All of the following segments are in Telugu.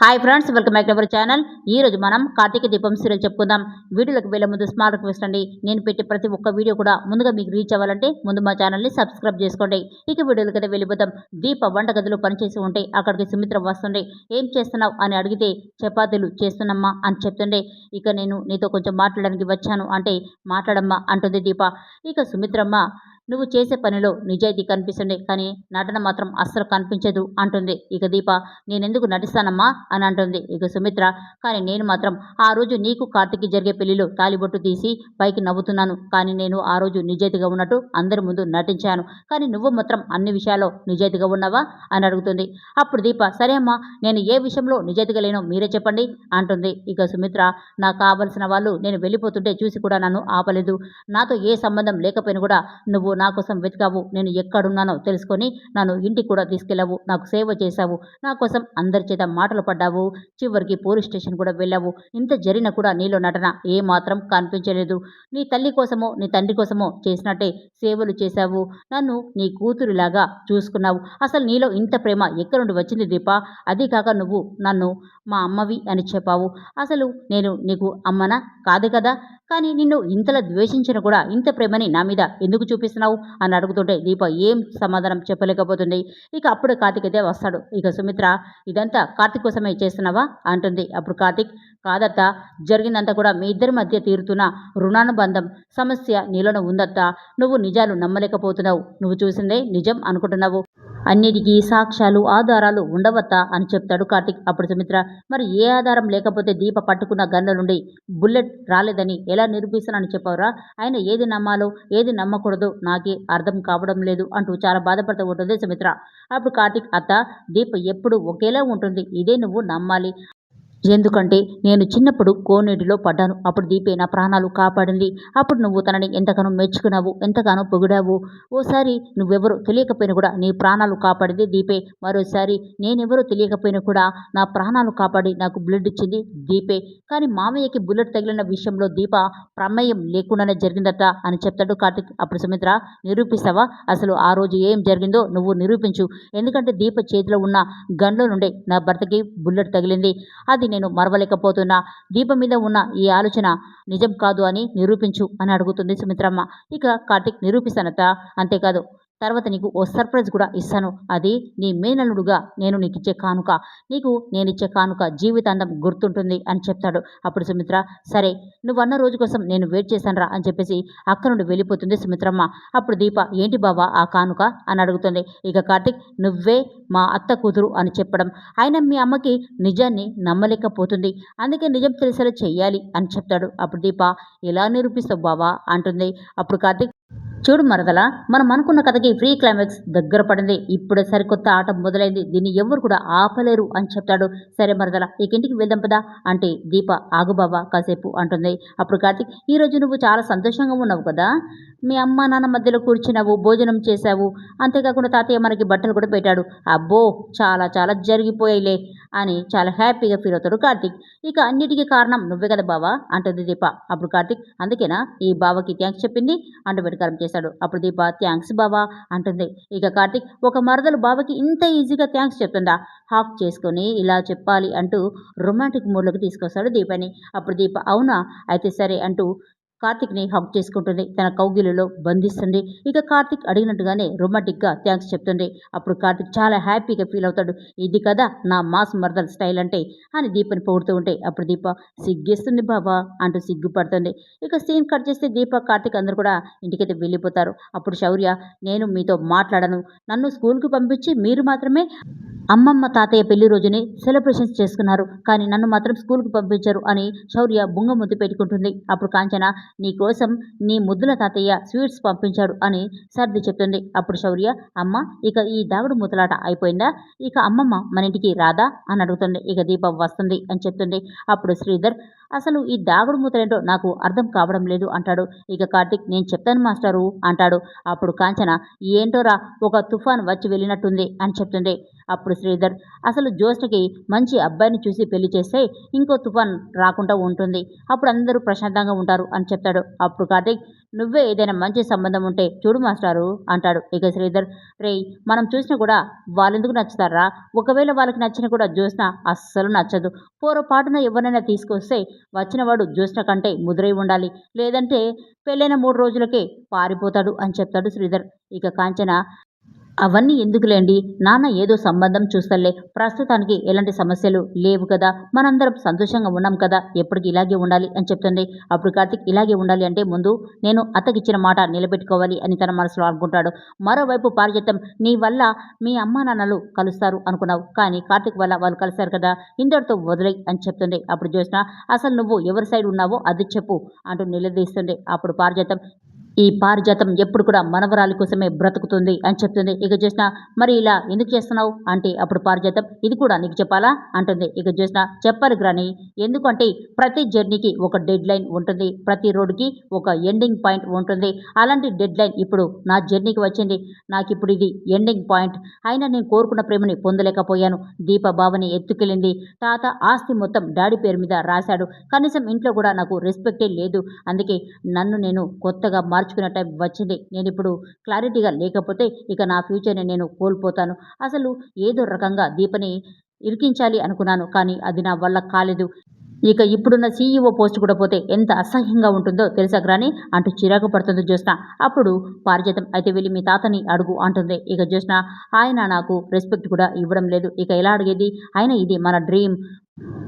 Hi friends welcome back to our channel. ఈ రోజు మనం కార్తీక దీపం సీరియల్ చెప్పుకుందాం. వీడియోలకు వెళ్ళే ముందు స్మాల్ రిక్వెస్ట్ అండి. నేను పెట్టే ప్రతి ఒక్క వీడియో కూడా ముందుగా మీకు రీచ్ అవ్వాలంటే ముందు మా ఛానల్ని సబ్స్క్రైబ్ చేసుకోండి. ఇక వీడియోలకి అయితే వెళ్ళిపోతాం దీప వంటగదిలో పనిచేసి ఉంటే అక్కడికి సుమిత్ర వస్తుండే ఏం చేస్తున్నావు? అని అడిగితే చపాతీలు చేస్తున్నామ్మా అని చెప్తుండే ఇక నేను నీతో కొంచెం మాట్లాడడానికి వచ్చాను. అంటే మాట్లాడమ్మా అంటుంది దీప. ఇక సుమిత్రమ్మ నువ్వు చేసే పనిలో నిజాయితీ కనిపిస్తుంది కానీ నటన మాత్రం అస్సలు కనిపించదు అంటుంది. ఇక దీప నేనెందుకు నటిస్తానమ్మా అని అంటుంది. ఇక సుమిత్ర కానీ నేను మాత్రం ఆ రోజు నీకు కార్తిక్కి జరిగే పెళ్ళిలో తాలిబొట్టు తీసి పైకి నవ్వుతున్నాను. కానీ నేను ఆ రోజు నిజాయితీగా ఉన్నట్టు అందరి ముందు నటించాను. కానీ నువ్వు మాత్రం అన్ని విషయాల్లో నిజాయితీగా ఉన్నావా అని అడుగుతుంది. అప్పుడు దీప సరే అమ్మా నేను ఏ విషయంలో నిజాయితీగా లేనో మీరే చెప్పండి అంటుంది. ఇక సుమిత్ర నాకు కావలసిన వాళ్ళు నేను వెళ్ళిపోతుంటే చూసి కూడా నన్ను ఆపలేదు. నాతో ఏ సంబంధం లేకపోయినా కూడా నువ్వు నా కోసం వెతికావు నేను ఎక్కడున్నానో తెలుసుకొని నన్ను ఇంటికి కూడా తీసుకెళ్ళావు నాకు సేవ చేశావు నా కోసం అందరి చేత మాటలు పడ్డావు చివరికి పోలీస్ స్టేషన్ కూడా వెళ్ళావు. ఇంత జరిగినా కూడా నీలో నటన ఏ మాత్రం కనిపించలేదు. నీ తల్లి కోసమో నీ తండ్రి కోసమో చేసినట్టే సేవలు చేశావు. నన్ను నీ కూతురిలాగా చూసుకున్నావు. అసలు నీలో ఇంత ప్రేమ ఎక్కడి నుండి వచ్చింది దీప? అది కాక నువ్వు నన్ను మా అమ్మవి అని చెప్పావు. అసలు నేను నీకు అమ్మనా? కాదు కదా. కానీ నిన్ను ఇంతలా ద్వేషించిన కూడా ఇంత ప్రేమని నా మీద ఎందుకు చూపిస్తున్నావు? అని అడుగుతుంటే దీప ఏం సమాధానం చెప్పలేకపోతుంది. ఇక అప్పుడు కార్తిక్ అయితే వస్తాడు. ఇక సుమిత్ర ఇదంతా కార్తిక్ కోసమే చేస్తున్నావా? అంటుంది. అప్పుడు కార్తిక్ కాదత్త జరిగిందంతా కూడా మీ ఇద్దరి మధ్య తీరుతున్న రుణానుబంధం సమస్య నీలోనే ఉందత్త. నువ్వు నిజాలు నమ్మలేకపోతున్నావు. నువ్వు చూసిందే నిజం అనుకుంటున్నావు. అన్నిటికీ సాక్ష్యాలు ఆధారాలు ఉండవత్తా అని చెప్తాడు కార్తిక్. అప్పుడు సుమిత్ర మరి ఏ ఆధారం లేకపోతే దీప పట్టుకున్న గన్ల నుండి బుల్లెట్ రాలేదని ఎలా నిరూపిస్తానని చెప్పవరా? ఆయన ఏది నమ్మాలో ఏది నమ్మకూడదు నాకే అర్థం కావడం లేదు అంటూ చాలా బాధపడుతూ ఉంటుంది సుమిత్ర. అప్పుడు కార్తిక్ అత్త దీప ఎప్పుడు ఒకేలా ఉంటుంది. ఇదే నువ్వు నమ్మాలి. ఎందుకంటే నేను చిన్నప్పుడు కోనేటిలో పడ్డాను. అప్పుడు దీపే నా ప్రాణాలు కాపాడింది. అప్పుడు నువ్వు తనని ఎంతగానో మెచ్చుకున్నావు ఎంతగానో పొగిడావు. ఓసారి నువ్వెవరో తెలియకపోయినా కూడా నీ ప్రాణాలు కాపాడింది దీపే. మరోసారి నేనెవరో తెలియకపోయినా కూడా నా ప్రాణాలు కాపాడి నాకు బ్లడ్ ఇచ్చింది దీపే. కానీ మామయ్యకి బుల్లెట్ తగిలిన విషయంలో దీప ప్రమేయం లేకుండానే జరిగిందట అని చెప్తాడు కార్తిక్. అప్పుడు సుమిత్ర నిరూపిస్తావా? అసలు ఆ రోజు ఏం జరిగిందో నువ్వు నిరూపించు. ఎందుకంటే దీప చేతిలో ఉన్న గన్లో నుండే నా భర్తకి బుల్లెట్ తగిలింది. అది నేను మరవలేకపోతున్నా. దీపం మీద ఉన్న ఈ ఆలోచన నిజం కాదు అని నిరూపించు అని అడుగుతుంది సుమిత్రమ్మ. ఇక కార్తిక్ నిరూపిస్తానట. అంతేకాదు తర్వాత నీకు ఓ సర్ప్రైజ్ కూడా ఇస్తాను. అది నీ మేనల్లుడుగా నేను నీకు ఇచ్చే కానుక. నీకు నేను ఇచ్చే కానుక జీవితాంతం గుర్తుంటుంది అని చెప్తాడు. అప్పుడు సుమిత్ర సరే నువ్వు అన్న రోజు కోసం నేను వెయిట్ చేశానురా అని చెప్పేసి అక్క నుండి వెళ్ళిపోతుంది సుమిత్రమ్మ. అప్పుడు దీప ఏంటి బావా ఆ కానుక? అని అడుగుతుంది. ఇక కార్తిక్ నువ్వే మా అత్త కూతురు అని చెప్పడం. ఆయన మీ అమ్మకి నిజాన్ని నమ్మలేకపోతుంది. అందుకే నిజం తెలిసేలా చెయ్యాలి అని చెప్తాడు. అప్పుడు దీప ఎలా నిరూపిస్తావు బావా? అంటుంది. అప్పుడు కార్తిక్ చూడు మరదల మనం అనుకున్న కథకి ఫ్రీ క్లైమాక్స్ దగ్గర పడింది. ఇప్పుడే సరికొత్త ఆట మొదలైంది. దీన్ని ఎవరు కూడా ఆపలేరు అని చెప్తాడు. సరే మరదల ఇక ఇంటికి వెళ్దాం పదా అంటే దీప. ఆగుబాబా కాసేపు అంటుంది. అప్పుడు కార్తిక్ ఈరోజు నువ్వు చాలా సంతోషంగా ఉన్నావు కదా? మీ అమ్మ నాన్న మధ్యలో కూర్చున్నావు భోజనం చేశావు. అంతేకాకుండా తాతయ్య మనకి బట్టలు కూడా పెట్టాడు. అబ్బో చాలా చాలా జరిగిపోయాయిలే అని చాలా హ్యాపీగా ఫీల్ అవుతాడు కార్తిక్. ఇక అన్నిటికీ కారణం నువ్వే కదా బావా అంటుంది దీప. అప్పుడు కార్తిక్ అందుకేనా? ఈ బావకి థ్యాంక్స్ చెప్పింది అంటూ వెటకారం చేశాడు అప్పుడు దీప థ్యాంక్స్ బావా అంటుంది. ఇక కార్తిక్ ఒక మరదలు బావకి ఇంత ఈజీగా థ్యాంక్స్ చెప్తుందా? హాక్ చేసుకొని ఇలా చెప్పాలి అంటూ రొమాంటిక్ మూడ్లోకి తీసుకొస్తాడు దీపని. అప్పుడు దీప అవునా? అయితే సరే అంటూ కార్తిక్ని హక్ చేసుకుంటుంది. తన కౌగిలిలో బంధిస్తుంది. ఇక కార్తిక్ అడిగినట్టుగానే రొమాంటిక్గా థ్యాంక్స్ చెప్తుంది. అప్పుడు కార్తిక్ చాలా హ్యాపీగా ఫీల్ అవుతాడు. ఇది కదా నా మాస్ మర్దర్ స్టైల్ అంటే అని దీపని పొగుడుతూ ఉంటే అప్పుడు దీప సిగ్గేస్తుంది బాబా అంటూ సిగ్గుపడుతుంది. ఇక సీన్ కట్ చేస్తే దీప కార్తిక్ అందరూ కూడా ఇంటికైతే వెళ్ళిపోతారు. అప్పుడు శౌర్య నేను మీతో మాట్లాడను. నన్ను స్కూల్కి పంపించి మీరు మాత్రమే అమ్మమ్మ తాతయ్య పెళ్ళి రోజునే సెలబ్రేషన్స్ చేసుకున్నారు. కానీ నన్ను మాత్రం స్కూల్కి పంపించారు అని శౌర్య బుంగ ముద్దు పెట్టుకుంటుంది. అప్పుడు కాంచన నీ కోసం నీ ముద్దుల తాతయ్య స్వీట్స్ పంపించాడు అని సర్ది చెప్తుంది. అప్పుడు శౌర్య అమ్మ ఇక ఈ దాగుడు ముతలాట అయిపోయిందా? ఇక అమ్మమ్మ మన ఇంటికి రాదా అని అడుగుతుంది. ఇక దీపం వస్తుంది అని చెప్తుంది. అప్పుడు శ్రీధర్ అసలు ఈ దాగుడు మూతలేంటో నాకు అర్థం కావడం లేదు అంటాడు. ఇక కార్తిక్ నేను చెప్తాను మాస్టరు అంటాడు. అప్పుడు కాంచన ఏంటోరా ఒక తుఫాన్ వచ్చి వెళ్ళినట్టుంది అని చెప్తుంది. అప్పుడు శ్రీధర్ అసలు జ్యోత్స్నకి మంచి అబ్బాయిని చూసి పెళ్ళి చేస్తే ఇంకో తుఫాన్ రాకుండా ఉంటుంది. అప్పుడు అందరూ ప్రశాంతంగా ఉంటారు అని చెప్తాడు. అప్పుడు కార్తీక్ నువ్వే ఏదైనా మంచి సంబంధం ఉంటే చూడు మాస్టారు అంటాడు. ఇక శ్రీధర్ రేయ్ మనం చూసినా కూడా వాళ్ళెందుకు నచ్చుతారా? ఒకవేళ వాళ్ళకి నచ్చిన కూడా జ్యోత్స్న అస్సలు నచ్చదు. పొరపాటున ఎవరైనా తీసుకొస్తే వచ్చినవాడు జ్యోత్స్న కంటే ముదురై ఉండాలి. లేదంటే పెళ్ళైన మూడు రోజులకే పారిపోతాడు అని చెప్తాడు శ్రీధర్. ఇక కాంచన అవన్నీ ఎందుకులేండి? నాన్న ఏదో సంబంధం చూస్తలే ప్రస్తుతానికి ఎలాంటి సమస్యలు లేవు కదా. మనందరం సంతోషంగా ఉన్నాం కదా. ఎప్పటికి ఇలాగే ఉండాలి అని చెప్తుంది. అప్పుడు కార్తిక్ ఇలాగే ఉండాలి అంటే ముందు నేను అత్తకిచ్చిన మాట నిలబెట్టుకోవాలి అని తన మనసులో అనుకుంటాడు. మరోవైపు పారిజాతం నీ వల్ల మీ అమ్మ నాన్నలు కలుస్తారు అనుకున్నావు. కానీ కార్తిక్ వల్ల వాళ్ళు కలిశారు కదా. ఇందరితో వదిలే అని చెప్తుంది. అప్పుడు చూసిన అసలు నువ్వు ఎవరి సైడ్ ఉన్నావో అది చెప్పు అంటూ నిలదీస్తుంది. అప్పుడు పారిజాతం ఈ పారిజాతం ఎప్పుడు కూడా మనవరాలి కోసమే బ్రతుకుతుంది అని చెప్తుంది. ఇక చేసిన మరి ఇలా ఎందుకు చేస్తున్నావు? అంటే అప్పుడు పారిజాతం ఇది కూడా నీకు చెప్పాలా? అంటుంది. ఇక చేసిన చెప్పాలి గ్రాని ఎందుకంటే ప్రతి జర్నీకి ఒక డెడ్ లైన్ ఉంటుంది ప్రతి రోడ్డుకి ఒక ఎండింగ్ పాయింట్ ఉంటుంది. అలాంటి డెడ్ లైన్ ఇప్పుడు నా జర్నీకి వచ్చింది. నాకు ఇప్పుడు ఇది ఎండింగ్ పాయింట్. అయినా నేను కోరుకున్న ప్రేమని పొందలేకపోయాను. దీప బావని ఎత్తుకెళ్ళింది. తాత ఆస్తి మొత్తం డాడీ పేరు మీద రాశాడు. కనీసం ఇంట్లో కూడా నాకు రెస్పెక్టే లేదు. అందుకే నన్ను నేను కొత్తగా మార్చుకునే టైం వచ్చింది. నేను ఇప్పుడు క్లారిటీగా లేకపోతే ఇక నా ఫ్యూచర్ని నేను కోల్పోతాను. అసలు ఏదో రకంగా దీపని ఇరికించాలి అనుకున్నాను కానీ అది నా వల్ల కాలేదు. ఇక ఇప్పుడున్న సీఈఓ పోస్ట్ కూడా పోతే ఎంత అసహ్యంగా ఉంటుందో తెలుసా గ్రాని? అంటూ చిరాకు పడుతుందో జ్యోత్స్న. అప్పుడు పారిజాతం అయితే వెళ్ళి మీ తాతని అడుగు అంటుంది. ఇక జ్యోత్స్న ఆయన నాకు రెస్పెక్ట్ కూడా ఇవ్వడం లేదు. ఇక ఎలా అడిగేది? ఆయన ఇది మన డ్రీమ్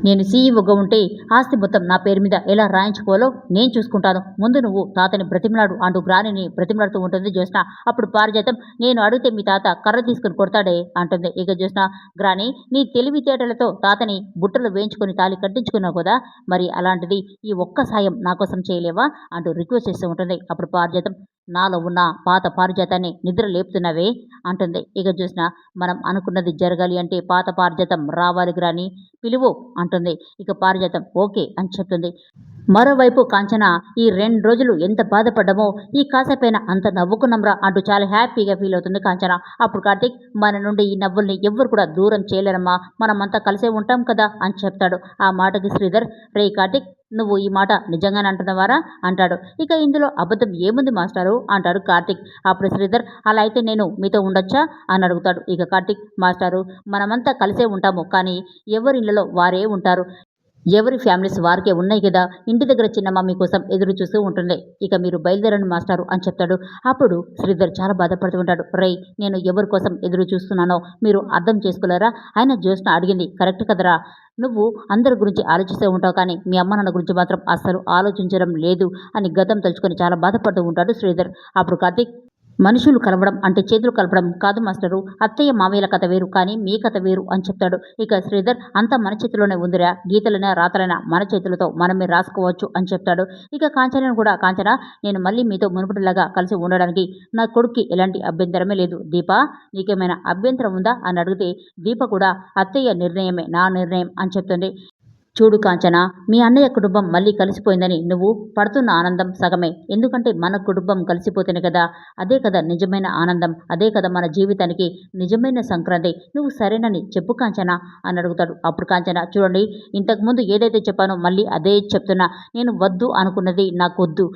నేను సీఈఓగా ఉంటే ఆస్తి మొత్తం నా పేరు మీద ఎలా రాయించుకోవాలో నేను చూసుకుంటాను. ముందు నువ్వు తాతని బ్రతిమలాడు అంటూ గ్రానిని బ్రతిమలాడుతూ ఉంటుంది జ్యోత్స్న. అప్పుడు పారిజాతం నేను అడిగితే మీ తాత కర్ర తీసుకుని కొడతాడే అంటుంది. ఇక జ్యోత్స్న గ్రాని నీ తెలివితేటలతో తాతని బుట్టలు వేయించుకొని తాలి కట్టించుకున్నావు కదా మరి అలాంటిది ఈ ఒక్క సాయం నా కోసం చేయలేవా? అంటూ రిక్వెస్ట్ చేస్తూ ఉంటుంది. అప్పుడు పారిజాతం నాలో ఉన్న పాత పారిజాతాన్ని నిద్ర లేపుతున్నవే అంటుంది. ఇక చూసిన మనం అనుకున్నది జరగాలి అంటే పాత పారిజాతం రావాలి గ్రాని పిలువు అంటుంది. ఇక పారిజాతం ఓకే అని చెప్తుంది. మరోవైపు కాంచన ఈ రెండు రోజులు ఎంత బాధపడ్డామో ఈ కాసేపైన అంత నవ్వుకున్నాంరా అంటూ చాలా హ్యాపీగా ఫీల్ అవుతుంది కాంచన. అప్పుడు కార్తీక్ మన నుండి ఈ నవ్వుల్ని ఎవ్వరు కూడా దూరం చేయలేరమ్మా. మనమంతా కలిసే ఉంటాం కదా అని చెప్తాడు. ఆ మాటకి శ్రీధర్ రే కార్తీక్ నువ్వు ఈ మాట నిజంగానే అంటున్నవారా? అంటాడు. ఇక ఇందులో అబద్ధం ఏముంది మాస్టారు? అంటాడు కార్తిక్. అప్పుడు శ్రీధర్ అలా అయితే నేను మీతో ఉండొచ్చా? అని అడుగుతాడు. ఇక కార్తిక్ మాస్టారు మనమంతా కలిసే ఉంటాము కానీ ఎవరి ఇళ్ళలో వారే ఉంటారు? ఎవరి ఫ్యామిలీస్ వారికే ఉన్నాయి కదా? ఇంటి దగ్గర చిన్నమ్మ మీకోసం ఎదురు చూస్తూ ఉంటుంది. ఇక మీరు బయలుదేరని మాస్టారు అని చెప్తాడు. అప్పుడు శ్రీధర్ చాలా బాధపడుతూ ఉంటాడు. రై నేను ఎవరి కోసం ఎదురు చూస్తున్నానో మీరు అర్థం చేసుకోలేరా? ఆయన జ్యోత్స్న అడిగింది. కరెక్ట్ కదరా? నువ్వు అందరి గురించి ఆలోచిస్తూ ఉంటావు కానీ మీ అమ్మ నాన్న గురించి మాత్రం అస్సలు ఆలోచించడం లేదు అని గతం తలుచుకొని చాలా బాధపడుతూ ఉంటాడు శ్రీధర్. అప్పుడు కార్తీక్ మనుషులు కలవడం అంటే చేతులు కలపడం కాదు మాస్టరు. అత్తయ్య మామయ్యల కథ వేరు కానీ మీ కథ వేరు అని చెప్తాడు. ఇక శ్రీధర్ అంతా మన చేతిలోనే ఉందిరా. గీతలైనా రాతలైనా మన చేతులతో మనమే రాసుకోవచ్చు అని చెప్తాడు. ఇక కాంచనను కూడా కాంచన నేను మళ్ళీ మీతో మునుపటిలాగా కలిసి ఉండడానికి నా కొడుక్కి ఎలాంటి అభ్యంతరమే లేదు. దీప నీకేమైనా అభ్యంతరం ఉందా? అని అడిగితే దీప కూడా అత్తయ్య నిర్ణయమే నా నిర్ణయం అని చెప్తుంది. చూడు కాంచన మీ అన్నయ్య కుటుంబం మళ్ళీ కలిసిపోయిందని నువ్వు పడుతున్న ఆనందం సగమే. ఎందుకంటే మన కుటుంబం కలిసిపోతేనే కదా. అదే కదా నిజమైన ఆనందం. అదే కదా మన జీవితానికి నిజమైన సంక్రాంతి. నువ్వు సరేనని చెప్పు కాంచన అని అడుగుతాడు. అప్పుడు కాంచన చూడండి ఇంతకుముందు ఏదైతే చెప్పానో మళ్ళీ అదే చెప్తున్నా. నేను వద్దు అనుకున్నది నాకు వద్దు.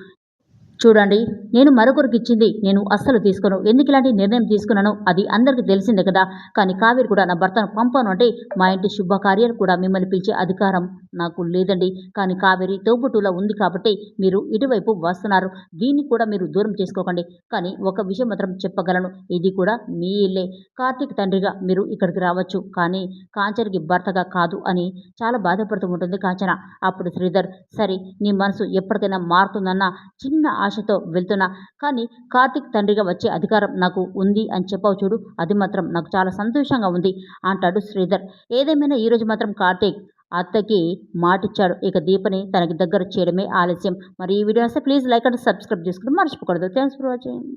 చూడండి నేను మరొకరికి ఇచ్చింది నేను అస్సలు తీసుకోను. ఎందుకు ఇలాంటి నిర్ణయం తీసుకున్నానో అది అందరికీ తెలిసిందే కదా. కానీ కావేరి కూడా నా భర్తను పంపాను అంటే మా ఇంటి శుభకార్యాలు కూడా మిమ్మల్ని పిలిచే అధికారం నాకు లేదండి. కానీ కావేరి తోబుట్టులో ఉంది కాబట్టి మీరు ఇటువైపు వస్తున్నారు. దీన్ని కూడా మీరు దూరం చేసుకోకండి. కానీ ఒక విషయం మాత్రం చెప్పగలను. ఇది కూడా మీ ఇల్లే. కార్తీక్ తండ్రిగా మీరు ఇక్కడికి రావచ్చు. కానీ కాంచనకి భర్తగా కాదు అని చాలా బాధపడుతూ ఉంటుంది కాంచన. అప్పుడు శ్రీధర్ సరే నీ మనసు ఎప్పటికైనా మారుతుందన్న చిన్న ఆశతో వెళ్తున్నా. కానీ కార్తీక్ తండ్రిగా వచ్చే అధికారం నాకు ఉంది అని చెప్పావు చూడు. అది మాత్రం నాకు చాలా సంతోషంగా ఉంది అంటాడు శ్రీధర్. ఏదేమైనా ఈరోజు మాత్రం కార్తీక్ అత్తకి మాటిచ్చాడు. ఇక దీపని తనకి దగ్గర చేయడమే ఆలస్యం. మరి ఈ వీడియో వస్తే ప్లీజ్ లైక్ అండ్ సబ్స్క్రైబ్ చేసుకోవడం మర్చిపోకూడదు. Thanks for watching